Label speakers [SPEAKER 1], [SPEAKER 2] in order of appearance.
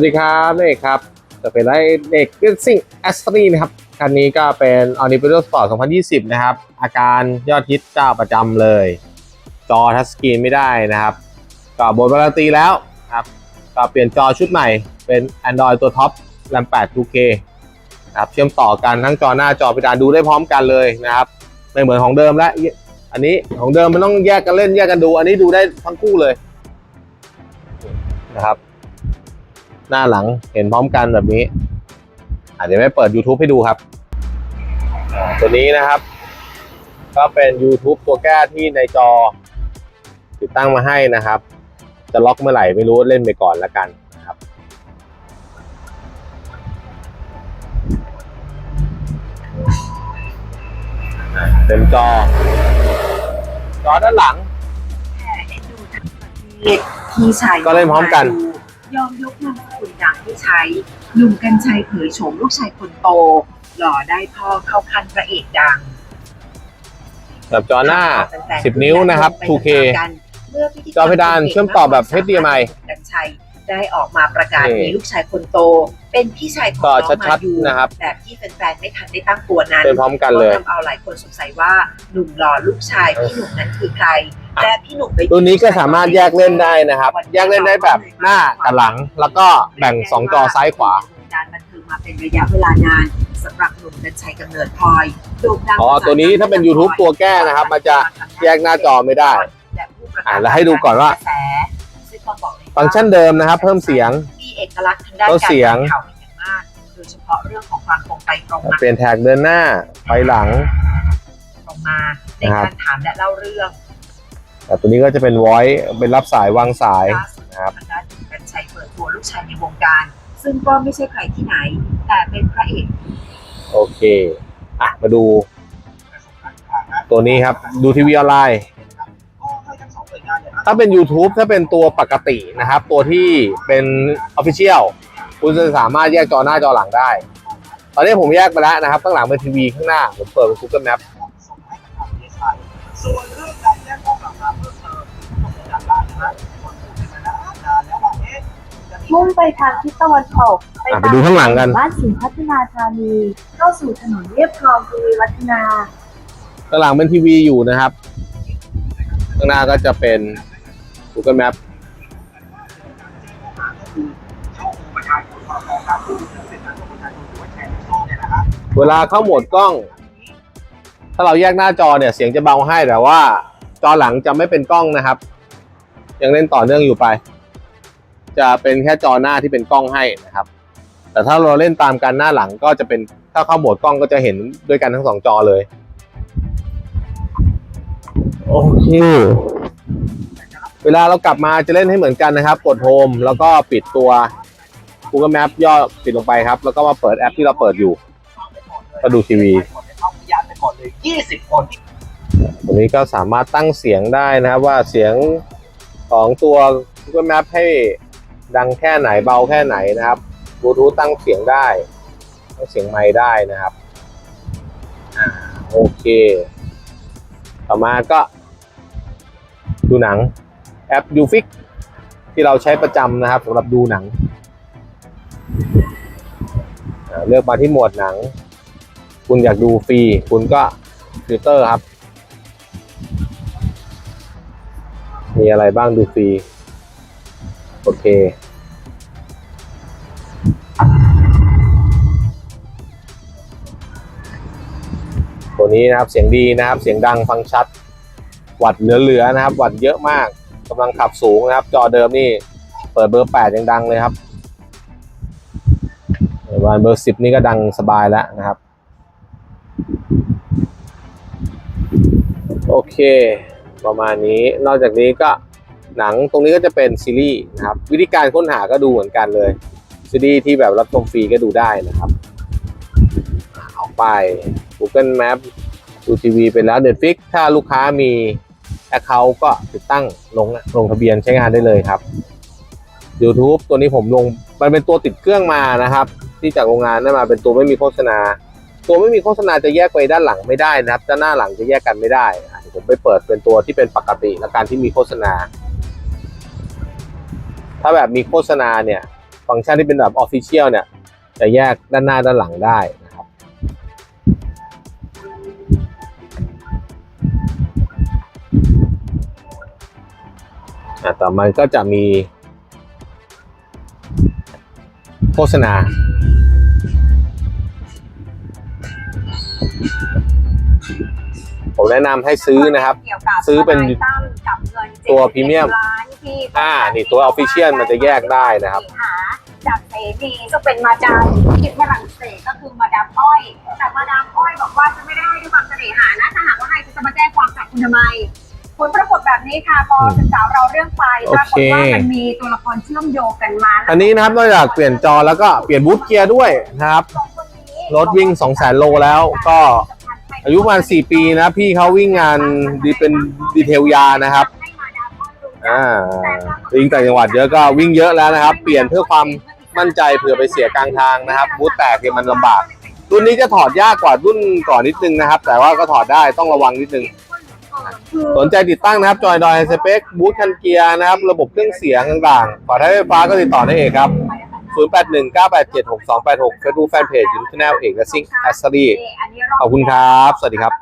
[SPEAKER 1] วัสดีครับนี่ครับจะเป็นไลเด็กเรซิ่งแอสตรีนะครับคันนี้ก็เป็นอ o n i p e d a l Sport 2020 นะครับ อาการยอดฮิตเจ้าประจำเลย จอทัชสกรีนไม่ได้นะครับ ก็บนวารันตีแล้วครับ ก็เปลี่ยนจอชุดใหม่เป็น Android ตัวท็อป RAM 8 2K นะครับเชื่อมต่อกันทั้งจอหน้าจอเพดาดูได้พร้อมกันเลยนะครับ ไม่เหมือนของเดิมแล้วอันนี้ของเดิมมันต้องแยกกันเล่นแยกกันดู อันนี้ดูได้ทั้งคู่เลยนะครับ หน้าหลังเห็นพร้อมกันแบบนี้อาจจะไม่เปิด YouTube ให้ดูครับอ่าตัวนี้นะครับ ก็เป็น YouTube ตัวแก้ที่ในจอ ติดตั้งมาให้นะครับ จะล็อกเมื่อไหร่ไม่รู้เล่นไปก่อนแล้วกันนะครับอ่าเต็มจอ จอด้านหลัง
[SPEAKER 2] พี่ชาย
[SPEAKER 1] ก็เล่นพร้อมกัน
[SPEAKER 2] ยอมยกนามสกุลดังที่ใช้ หนุ่มกัญชัยเผยโฉมลูกชายคนโต หล่อได้พ่อเข้าขั้นพระเอกดัง
[SPEAKER 1] แบบจอหน้า
[SPEAKER 2] แฟๆ
[SPEAKER 1] 10 นิ้วนะครับ
[SPEAKER 2] ไป
[SPEAKER 1] 2K
[SPEAKER 2] กันเมื่อพิธีกร
[SPEAKER 1] จอเพดานเชื่อมต่อแบบ HDMI
[SPEAKER 2] กัญชัยได้ออกมาประกาศ
[SPEAKER 1] นี่
[SPEAKER 2] มีลูกชายคนโต เป็นพี่ชายของ
[SPEAKER 1] ก็
[SPEAKER 2] น้อง
[SPEAKER 1] ชั
[SPEAKER 2] มา
[SPEAKER 1] ดๆ
[SPEAKER 2] ยู
[SPEAKER 1] นะครับ
[SPEAKER 2] แบบที่แฟนๆไม่ทันได้ตั้งตัวนั้น
[SPEAKER 1] เป็นพร้อมกันเลย
[SPEAKER 2] ทำเอาหลายคนสงสัยว่าหนุ่มหล่อลูกชายพี่หนุ่มนั้นคือใคร และพี่หนุ่มไป
[SPEAKER 1] รุ่นนี้ก็สามารถแยกเล่นได้นะครับ แยกเล่นได้แบบหน้ากับหลัง แล้วก็แบ่ง2จอซ้ายขวา
[SPEAKER 2] การบันเทิงมาเป็นระยะเวลานานสำหรับหนุ่มกัญชัยกำเนิดพลอยโด่งดัง
[SPEAKER 1] อ๋อตัวนี้ถ้าเป็น YouTube ตัวแก้นะครับ มันจะแยกหน้าจอไม่ได้อะแล้วให้ดูก่อนว่าฟังก์ชันเดิมนะครับ เพิ่มเสียง
[SPEAKER 2] มีเอกลักษณ์ทางด้าน
[SPEAKER 1] ล
[SPEAKER 2] กา
[SPEAKER 1] ด
[SPEAKER 2] ร
[SPEAKER 1] เสียง
[SPEAKER 2] ข่าวเป็นอย่างมากโดยเฉพาะเรื่องของความตรงไปตรงมา
[SPEAKER 1] เปลี่ยนแท็กเดินหน้าไปหลัง
[SPEAKER 2] ตรงมาใน
[SPEAKER 1] นะครับ
[SPEAKER 2] การถามและเล่าเรื่อง
[SPEAKER 1] แต่ตัวนี้ก็จะเป็น voice เป็นรับสายวางสาย
[SPEAKER 2] ล่าสุด
[SPEAKER 1] นะครับ
[SPEAKER 2] ทางด้านหนุ่มกัญชัยเปิดตัวลูกชายในวงการ ซึ่งก็ไม่ใช่ใครที่ไหน แต่เป็นพระเอก
[SPEAKER 1] โอเคอะมาดู ตัวนี้ครับดูทีวีออนไลน์ ถ้าเป็น YouTube ถ้าเป็นตัวปกตินะครับ ตัวที่เป็น Official คุณจะสามารถแยกจอหน้าจอหลังได้ ตอนนี้ผมแยกไปแล้วนะครับ ข้างหลังเป็นทีวีข้างหน้า ผมเปิดเป็น Google Map
[SPEAKER 3] มานานนานแล้วว่าเอ๊ะจะมี
[SPEAKER 4] มุ่งไปทางทิศตะวันตก
[SPEAKER 1] อะไปดูข้างหลังกัน
[SPEAKER 4] บ้านสิงห์พัฒนาธานี เข้าสู่ถนนเรียบคลองทวีวัฒนา
[SPEAKER 1] ข้างหลังเป็นทีวีอยู่นะครับข้างหน้าก็จะเป็น Google Map
[SPEAKER 3] ช่องประชาชนพรบการพูดถึงเป็นการช่องประชาชนหรือว่าแชร์ลูกโซ่เนี่ยนะฮะ
[SPEAKER 1] เวลาเข้าโหมดกล้อง ถ้าเราแยกหน้าจอเนี่ยเสียงจะเบาให้แต่ว่า จอหลังจะไม่เป็นกล้องนะครับ ยังเล่นต่อเนื่องอยู่ไป จะเป็นแค่จอหน้าที่เป็นกล้องให้นะครับ แต่ถ้าเราเล่นตามกันหน้าหลังก็จะเป็นถ้าเข้าโหมดกล้องก็จะเห็นด้วยกันทั้งสองจอเลยโอเคเวลาเรากลับมาจะเล่นให้เหมือนกันนะครับ กดโฮมแล้วก็ปิดตัว Google Map ย่อปิดลงไปครับ แล้วก็มาเปิดแอปที่เราเปิดอยู่ก็ดูทีวี
[SPEAKER 3] เอาพยานไปก่อนเลย20คน
[SPEAKER 1] ตรงนี้ก็สามารถตั้งเสียงได้นะครับว่าเสียง ของตัว Google Map ให้ดังแค่ไหนเบาแค่ไหนนะครับบลูทูธตั้งเสียงได้ตั้งเสียงไมค์ได้นะครับอ่าโอเค ต่อมาก็ ดูหนังแอป Ufix ที่เราใช้ประจำนะครับสำหรับดูหนัง เลือกมาที่หมวดหนัง คุณอยากดูฟรี คุณก็ฟิลเตอร์ครับ มีอะไรบ้างดูฟรี โอเค ตัวนี้นะครับเสียงดีนะครับ เสียงดังฟังชัดวัดเหลือๆนะครับวัดเยอะมากกำลังขับสูงนะครับ จอเดิมนี่ เปิดเบอร์แปดยังดังเลยครับวันเบอร์สิบนี่ก็ดังสบายแล้วนะครับ โอเค ประมาณนี้ นอกจากนี้ก็หนังตรงนี้ก็จะเป็นซีรีส์นะครับ วิธีการค้นหาก็ดูเหมือนกันเลยซีรีส์ที่แบบรับชมฟรีก็ดูได้นะครับอ่าเอาไป Google Map ดูทีวีไปแล้ว Netflix ถ้าลูกค้ามี Account ก็ติดตั้งลงลงทะเบียนใช้งานได้เลยครับ YouTube ตัวนี้ผมลงมันเป็นตัวติดเครื่องมานะครับ ที่จากโรงงานได้มาเป็นตัวไม่มีโฆษณา ตัวไม่มีโฆษณาจะแยกไปด้านหลังไม่ได้นะครับด้านหน้าหลังจะแยกกันไม่ได้ ผมไปเปิดเป็นตัวที่เป็นปกติและการที่มีโฆษณา ถ้าแบบมีโฆษณาเนี่ย ฟังก์ชันที่เป็นแบบออฟฟิเชียลเนี่ย จะแยกด้านหน้าด้านหลังได้นะครับอะต่อมาก็จะมี โฆษณา ผมแนะนำให้ซื้อนะครับ
[SPEAKER 5] กี่ยวกับ
[SPEAKER 1] ซื้อเป็น
[SPEAKER 5] ทนายตั้มกับเงิน
[SPEAKER 1] ตัว
[SPEAKER 5] 71
[SPEAKER 1] พรีเมียม
[SPEAKER 5] ล้านที่
[SPEAKER 1] อ่านี่ตัว Official มันจะแยกได้นะครับ
[SPEAKER 5] หาจากเสรีซึ่งเป็นมาดามที่ฝรั่งเศสก็คือมาดามอ้อย แต่มาดามอ้อยบอกว่าจะไม่ได้ให้ด้วยความเสน่หานะถ้าหากว่าให้จะมาแจ้งความจับคุณทำไมผลปรากฏแบบนี้ค่ะพอศึกษาเราเรื่องไปปรากฏว่ามันมีตัวละครเชื่อมโยงกันมา
[SPEAKER 1] อันนี้นะครับนอกจากเปลี่ยนจอแล้วก็เปลี่ยนบูทเกียร์ด้วยนะครับ
[SPEAKER 5] สองคนนี้
[SPEAKER 1] รถวิ่ง200,000โลแล้วก็ อายุประมาณ4ปีนะ พี่เขาวิ่งงานดีเป็นดีเทลยานะครับ
[SPEAKER 5] ให้มาดามอ้อยรู้จัก
[SPEAKER 1] อ่าวิ่งต่จังหวัดเยอะก็วิ่งเยอะแล้วนะครับ เปลี่ยนเพื่อความมั่นใจเผื่อไปเสียกลางทางนะครับบูทแตกเนี่ยมันลำบาก รุ่นนี้จะถอดยากกว่ารุ่นก่อนนิดนึงนะครับ แต่ว่าก็ถอดได้ต้องระวังนิดนึง สนใจติดตั้งนะครับ จอยดอยสเปคบูทคันเกียร์นะครับ ระบบเครื่องเสียงต่างๆฝาท้ายไฟฟ้าก็ติดต่อได้เองครับ 0819876286 Facebook Fanpage YouTube Channel เอกและซิงแอสซารีขอบคุณครับ สวัสดีครับ